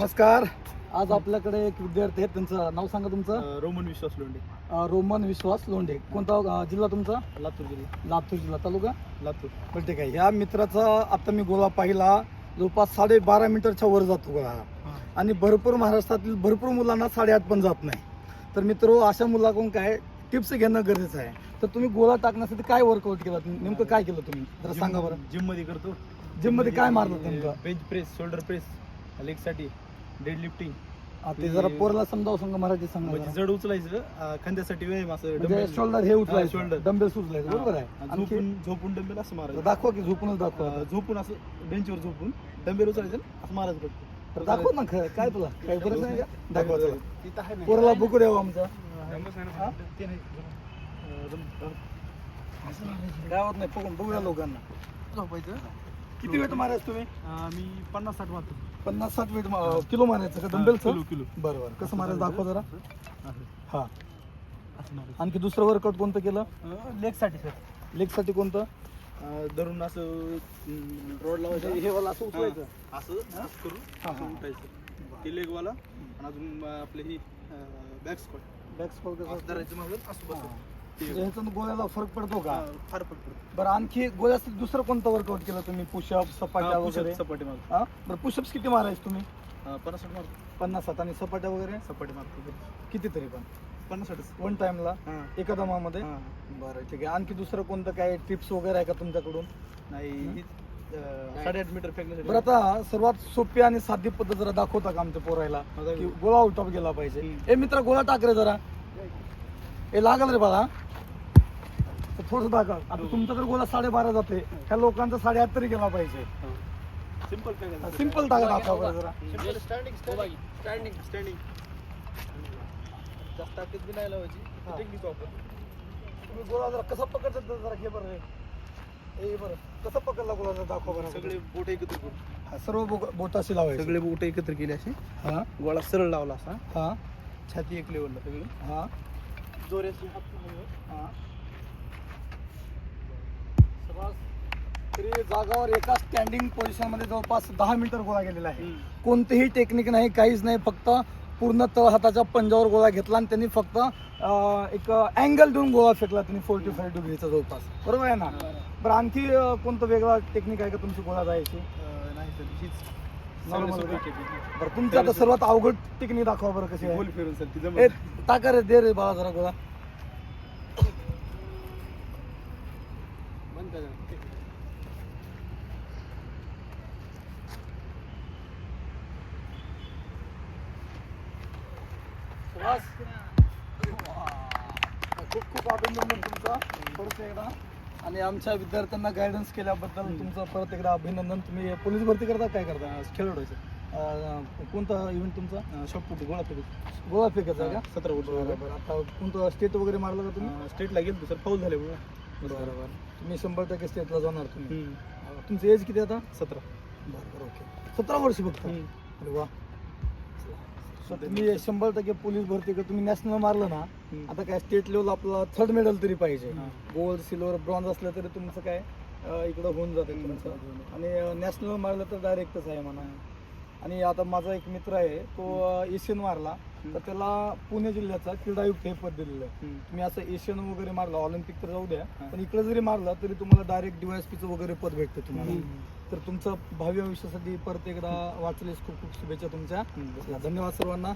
नमस्कार. आज आपल्याकडे एक विद्यार्थी आहेत. त्यांचं नाव सांगा तुमचं. रोमन विश्वास लोंढे. अं, रोमन विश्वास लोंढे. कोणता अं, जिल्हा तुमचा? लातूर जिल्हा. लातूर जिल्हा. तालुका? लातूर. बरं ठीक आहे. ह्या मित्राचा आता मी गोळा पाहिला. जवळपास साडे बारा मीटरच्या वर जातो गोळा. हा. आणि भरपूर महाराष्ट्रातील भरपूर मुलांना साडेआठ पण जात नाही. तर मित्र अशा मुलाकडून काय टिप्स घेणं गरजेचं आहे. तर तुम्ही गोळा टाकण्यासाठी काय वर्कआउट केलं तुम्ही? नेमकं काय केलं तुम्ही? जरा सांगा बरं. जिममध्ये करतो. जिममध्ये काय मारलं नेमकं? बेंच प्रेस शोल्डर प्रेस लेगसाठी. डेड लिफ्टिंग हा, ते जरा पोरला समजावं सांगा मराठी सांगा म्हणजे जरा. जड उचलायचं अ, खांद्यासाठी व्यायाम असं म्हणजे dumbbell. शोल्डर हे उचलायचं shoulder. डंबेल उचलायचं बरोबर आहे हा, आणखी झोपून झोपून डंबेल असं मारायचं दाखवा की झोपूनच दाखवा अ, झोपून असं बेंचवर झोपून डंबेल उचलायचं असं मारायचं. तर दाखव ना खरं काय तुला काही गरज नाही का दाखवा चला. पोराला बुक द्यावा आमचा हा? ते नाही. अ, रम- काय होत नाही बघून बघूया लोकांना झोपायचं किती वेट मारायचं तुम्ही? मी पन्नास साठ मारतो. पन्नास साठ वेट किलो मारायचं का डंबेलचं किलो किलो. बरं बरं. कसं मारायचं दाखवा जरा. हा. आणखी दुसरं वर्कआउट कोणतं केलं? लेगसाठी सर लेगसाठी कोणतं? धरून असं रोड लावायचं हे वाला असं उचलायचं. हा, असं करून असं. उठायचं. ते लेग वाला आणि अजून आपले ही बॅक स्क्वॉट बॅक धरायचं मागून असं ह्याच्यानं गोळ्याला फरक पडतो का? फार पडतो. बरं आणखी गोळ्यासाठी दुसरं कोणतं वर्कआउट केलं तुम्ही? पुशअप सपाट्या वगैरे? सपाटी मारतो. हा? बरं पुशअप्स किती मारायचे तुम्ही? पन्नास साठ मारतो. पन्नास सात आणि सपाट्या वगैरे? सपाटी मारतो किती तरी पण. पन्नास साठच वन टाइमला हां. एका दमामध्ये? हां. बरं ठीक आहे. आणखी दुसरं कोणतं काय टिप्स वगैरे आहे का तुमच्याकडून? नाही ही, अं, साडेआठ मीटर फेकण्यासाठी. बरं आता सर्वात सोपी आणि साधी पद्धत जरा दाखवता का आमच्या पोरायला? की गोळा आउट ऑफ गेला पाहिजे. हम्म. ए मित्र गोळा टाक रे जरा. ए लागल रे बाळा. तर थोडं दाखव. आता तुमचा तर गोळा साडेबारा जाते ह्या लोकांचा साडेआठ तरी गेला पाहिजे. सिंपल फेकायचं सिंपल टाका दाखवा बरं जरा. सिंपल स्टँडिंग स्टँडिंग स्टँडिंग जास्त ताकद बी नाही लावायची. हा. टेक्निक वापर. तुम्ही गोळा जरा कसा पकडतात ते जरा घे बरं. रे ए बरं. कसं पकडला जरा दाखवा बरं. सगळे बोट एकत्र करून. हा, सर्व बो- बोटाशी लावायचे. सगळे बोट एकत्र केले असे. हा. गोळा सरळ लावला असा. हा. छाती एक लेवलला सगळी. हा. तरी जागावर एका स्टँडिंग पोझिशनमध्ये जवळपास दहा मीटर गोळा गेलेला आहे. कोणतेही टेक्निक नाही काहीच नाही फक्त पूर्ण तळ हाताच्या पंजावर गोळा घेतला आणि त्यांनी फक्त अं, एक अँगल देऊन गोळा फेकला त्यांनी फोर्टी फाईव्ह डिग्रीचा जवळपास. बरोबर आहे ना? बरं आणखी अं, कोणतं वेगळा टेक्निक आहे का तुमची गोळा जायची? नाही सर हीच Normal. बरं तुमची आता सर्वात अवघड टेक्निक दाखवा बरं कशी गोल आहे. फिरून सर ती ए जमत टाका रे दे रे बाळा जरा गोळा. खूप खूप अभिनंदन तुमचं. परत एकदा. आणि आमच्या विद्यार्थ्यांना गायडन्स केल्याबद्दल तुमचं परत एकदा अभिनंदन. तुम्ही पोलीस भरती करता काय करता? अं, खेळ उडवायचं अं, कोणता इव्हेंट तुमचा? अं, शॉटपुट गोळा फेकू गोळा फेकायचा आहे का? सतरा फूट बरं बरं. आता कोणतं स्टेट वगैरे मारलं का तुम्ही? स्टेटला गेलो सर. फाऊल झाले बघा बरं बरं. तुम्ही शंभर टक्के स्टेटला जाणार तुम्ही. तुमचं एज किती आता? सतरा. बरं बरं ओके. सतरा वर्ष फक्त. अरे वा. तुम्ही शंभर टक्के पोलीस भरती का तुम्ही नॅशनल मारलं ना. आता काय स्टेट लेवल आपला थर्ड मेडल तरी पाहिजे. गोल्ड सिल्वर ब्रॉन्झ असलं तरी तुमचं काय इकडं होऊन जातं तुमचं. आणि नॅशनल मारलं तर डायरेक्टच आहे म्हणा. आणि आता माझा एक मित्र आहे तो एशियन मारला. तर त्याला पुणे जिल्ह्याचा क्रीडा आयुक्त हे पद दिलेलं आहे. तुम्ही असं एशियन वगैरे मारलं ऑलिम्पिक तर जाऊ द्या. पण इकडे जरी मारलं तरी तुम्हाला डायरेक्ट डीवायएसपीचं वगैरे पद भेटतं तुम्हाला. तर तुमचं भावी आयुष्यासाठी परत एकदा वाचलेस खूप खूप शुभेच्छा तुमच्या. धन्यवाद सर्वांना